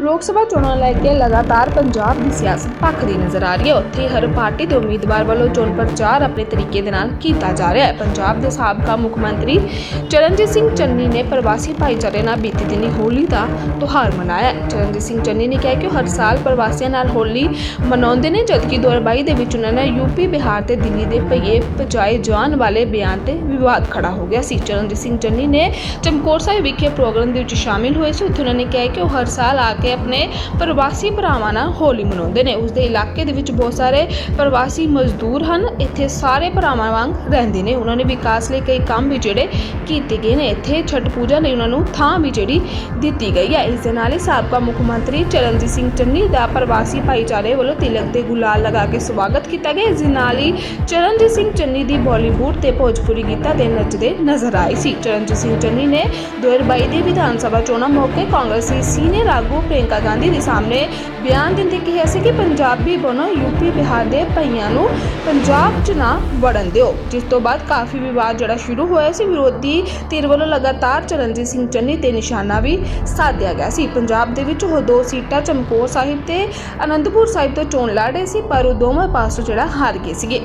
ਲੋਕ ਸਭਾ ਚੋਣਾਂ ਲੈ ਕੇ ਲਗਾਤਾਰ ਪੰਜਾਬ ਦੀ ਸਿਆਸਤ ਭਖਦੀ ਨਜ਼ਰ ਆ ਰਹੀ ਹੈ। ਉੱਥੇ ਹਰ ਪਾਰਟੀ ਦੇ ਉਮੀਦਵਾਰ ਵੱਲੋਂ ਚੋਣ ਪ੍ਰਚਾਰ ਆਪਣੇ ਤਰੀਕੇ ਦੇ ਨਾਲ ਕੀਤਾ ਜਾ ਰਿਹਾ ਹੈ। ਪੰਜਾਬ ਦੇ ਸਾਬਕਾ ਮੁੱਖ ਮੰਤਰੀ ਚਰਨਜੀਤ ਸਿੰਘ ਚੰਨੀ ਨੇ ਪ੍ਰਵਾਸੀ ਭਾਈਚਾਰੇ ਨਾਲ ਬੀਤੀ ਦਿਨੀ ਹੋਲੀ ਦਾ ਤਿਉਹਾਰ ਮਨਾਇਆ ਚਰਨਜੀਤ ਸਿੰਘ ਚੰਨੀ ਨੇ ਕਿਹਾ ਕਿ ਉਹ ਹਰ ਸਾਲ ਪ੍ਰਵਾਸੀਆਂ ਨਾਲ ਹੋਲੀ ਮਨਾਉਂਦੇ ਨੇ, ਜਦਕਿ 2022 ਦੇ ਵਿੱਚ ਉਹਨਾਂ ਨੇ ਯੂਪੀ ਬਿਹਾਰ ਤੇ ਦਿੱਲੀ ਦੇ ਭਈਏ ਪਜਾਏ ਜਾਣ ਵਾਲੇ ਬਿਆਨ ਤੇ ਵਿਵਾਦ ਖੜਾ ਹੋ ਗਿਆ ਸੀ। ਚਰਨਜੀਤ ਸਿੰਘ ਚੰਨੀ ਨੇ ਚਮਕੌਰ ਸਾਹਿਬ ਵਿਖੇ ਪ੍ਰੋਗਰਾਮ ਦੇ ਵਿੱਚ ਸ਼ਾਮਿਲ ਹੋਏ ਸੀ। ਉੱਥੇ ਉਹਨਾਂ ਨੇ ਕਿਹਾ ਕਿ ਉਹ ਹਰ ਸਾਲ ਆ ਕੇ ਆਪਣੇ ਪ੍ਰਵਾਸੀ ਭਰਾਵਾਂ ਨਾਲ ਹੋਲੀ ਮਨਾਉਂਦੇ ਨੇ। ਉਸ ਦੇ ਇਲਾਕੇ ਦੇ ਵਿੱਚ ਬਹੁਤ ਸਾਰੇ ਪ੍ਰਵਾਸੀ ਮਜ਼ਦੂਰ ਹਨ। ਇੱਥੇ ਸਾਰੇ ਭਰਾਵਾਂ ਵਾਂਗ ਰਹਿੰਦੇ ਨੇ। ਉਹਨਾਂ ਨੇ ਵਿਕਾਸ ਲਈ ਕਈ ਕੰਮ ਵੀ ਜਿਹੜੇ ਕੀਤੇ ਗਏ ਨੇ। ਇੱਥੇ ਛਠ ਪੂਜਾ ਲਈ ਉਹਨਾਂ ਨੂੰ ਥਾਂ ਵੀ ਜਿਹੜੀ ਦਿੱਤੀ ਗਈ ਹੈ। ਇਸ ਦੇ ਨਾਲ ਹੀ ਸਾਬਕਾ ਮੁੱਖ ਮੰਤਰੀ ਚਰਨਜੀਤ ਸਿੰਘ ਚੰਨੀ ਦਾ ਪ੍ਰਵਾਸੀ ਭਾਈਚਾਰੇ ਵੱਲੋਂ ਤਿਲਕ ਦੇ ਗੁਲਾਲ ਲਗਾ ਕੇ ਸਵਾਗਤ ਕੀਤਾ ਗਿਆ। ਇਸ ਦੇ ਨਾਲ ਹੀ ਚਰਨਜੀਤ ਸਿੰਘ ਚੰਨੀ ਦੀ ਬਾਲੀਵੁੱਡ ਤੇ ਭੋਜਪੁਰੀ ਗੀਤਾਂ ਦੇ ਨੱਚਦੇ ਨਜ਼ਰ ਆਏ ਸੀ। ਚਰਨਜੀਤ ਸਿੰਘ ਚੰਨੀ ਨੇ 2022 ਦੇ ਵਿਧਾਨ ਸਭਾ ਚੋਣਾਂ ਮੌਕੇ ਕਾਂਗਰਸੀ ਸੀਨੀਅਰ ਆਗੂ ਪ੍ਰਿਯੰਕਾ ਗਾਂਧੀ ਦੇ ਸਾਹਮਣੇ ਬਿਆਨ ਦਿੰਦੇ ਕਿਹਾ ਸੀ ਕਿ ਪੰਜਾਬੀ ਬਣੋ ਯੂਪੀ ਬਿਹਾਰ ਦੇ ਭਈਆਂ ਨੂੰ ਪੰਜਾਬ 'ਚ ਨਾ ਵੜਨ ਦਿਓ। ਜਿਸ ਤੋਂ ਬਾਅਦ ਕਾਫੀ ਵਿਵਾਦ ਜਿਹੜਾ ਸ਼ੁਰੂ ਹੋਇਆ ਸੀ, ਵਿਰੋਧੀ ਧਿਰ ਵੱਲੋਂ ਲਗਾਤਾਰ ਚਰਨਜੀਤ ਸਿੰਘ ਚੰਨੀ ਤੇ ਨਿਸ਼ਾਨਾ ਵੀ ਸਾਧਿਆ ਗਿਆ ਸੀ। ਪੰਜਾਬ ਦੇ ਵਿੱਚ ਉਹ ਦੋ ਸੀਟਾਂ ਚਮਕੌਰ ਸਾਹਿਬ ਤੇ ਅਨੰਦਪੁਰ ਸਾਹਿਬ ਤੋਂ ਚੋਣ ਲੜ ਰਹੇ ਸੀ, ਪਰ ਉਹ ਦੋਵੇਂ ਪਾਸੋਂ ਜਿਹੜਾ ਹਾਰ ਗਏ ਸੀਗੇ।